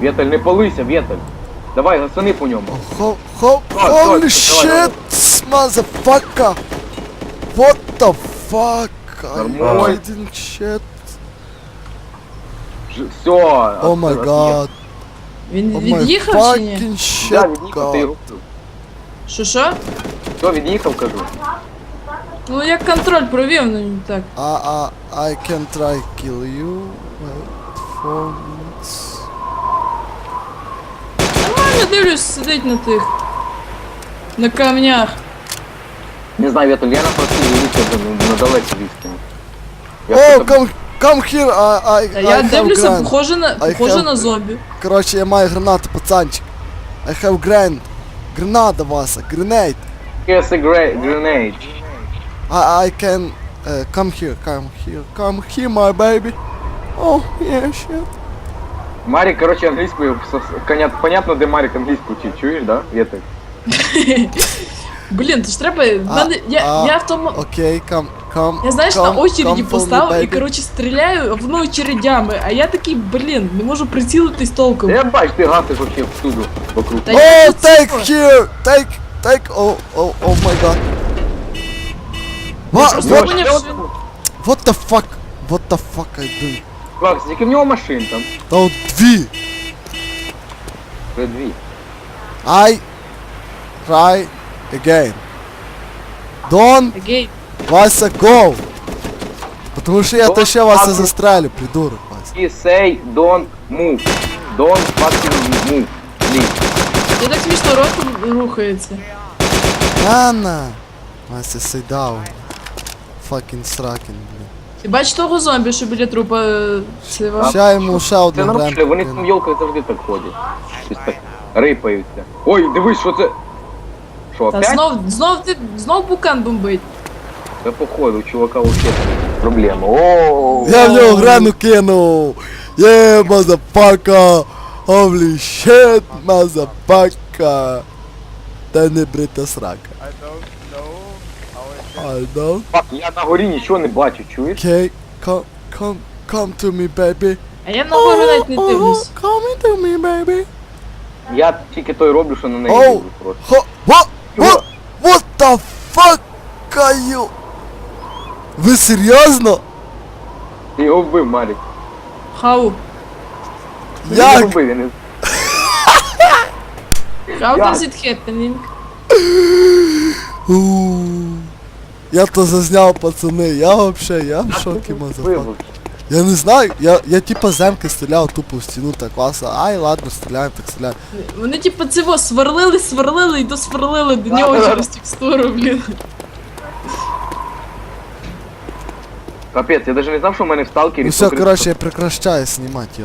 Вєтель, не палися, Вєтель. Давай, гасани по ньому. Ho, ho, Давай, holy давай, shit, motherfucker! What the fuck? I Нормально. didn't shit. Ж- Все. Oh my god. Він Oh my від'їхав чи ні? fucking Да, shit, від'їхав, ти god. його. Що що? Все, від'їхав, кажу. Ну я контроль провів, ну так. I, I, I can try kill you. Wait four дивлюсь, сидить на тих. На камнях. Не знаю, Вєтель, я на простій вулиці на далеко відстані. Я Oh, просто- come, come here, I, I, I я have дивлюся, grenade. похоже на I похоже have- на зомбі. Короче, я маю гранату, пацанчик. I have grenade. Гранада, Васа, grenade. Here's a gra- grenade. I, I can uh, come here, come here, come here, my baby. Oh, yeah, shit. Марік, короче, коня- понятно, де Марік англійську вчить, чуєш, да? Вєтель? Блін, то ж треба. мене, я, а, я в тому. Окей, come, come. Я знаєш, come, на очереді come for me, поставив і baby. коротше стріляю, а воно очередями, а я такий, блін, не можу прицілитись толком. Я бачу, ти гасиш вообще всюду вокруг. Та Oh, я тут take here, take, take, oh, oh, oh my god. What, просто what, поняв, Що що- what the fuck, what the fuck I do? Макс, скільки в нього машин там? Та от дві. Це дві. I try again. Don't, Окей. Вася, go. Потому що я Don't то ще Вася fucking- застрелю, придурок, Вася. He say don't move. Don't fucking move. Please. Я так смішно рот рухається. Анна. Вася, sit down. Fucking сракін, блін. Ти бачиш того зомбі, що біля трупа е, сива? Ще йому ще Це одну нормально, вони кину. там йолкою завжди так ходять. Щось так рипаються. Ой, дивись, що це. Що, Та опять? знов, знов ти, знов букан бомбить. Це походу, у чувака вообще проблема. О, Я в нього грану кинув! Є, мазапака! Holy shit, мазапака! Та не брита срака. I don't Фак, я на горі нічого не бачу, чуєш? Okay, come, come, come to me, baby. А я нагору навіть не дивлюсь. Oh, come to me, baby. Я тільки той роблю, що на неї дивлюсь просто. Ho, what, what, what the fuck are you? Ви серйозно? Ти його вбив, Марік. Хау. Ти його Як? вбив, я не How Як? does it happening? У, Я то зазняв, пацани, я вообще, я в шокі, мазафак. Я не знаю, я, я типа земки стріляв тупо в стіну так класно. Ай, ладно, стріляємо, так стріляємо. Вони типу цього сверлили, сверлили і досверлили до нього через текстуру, блін. Капець, я навіть не знав, що в мене в сталкері Ну все, короче, я прекращаю знімати.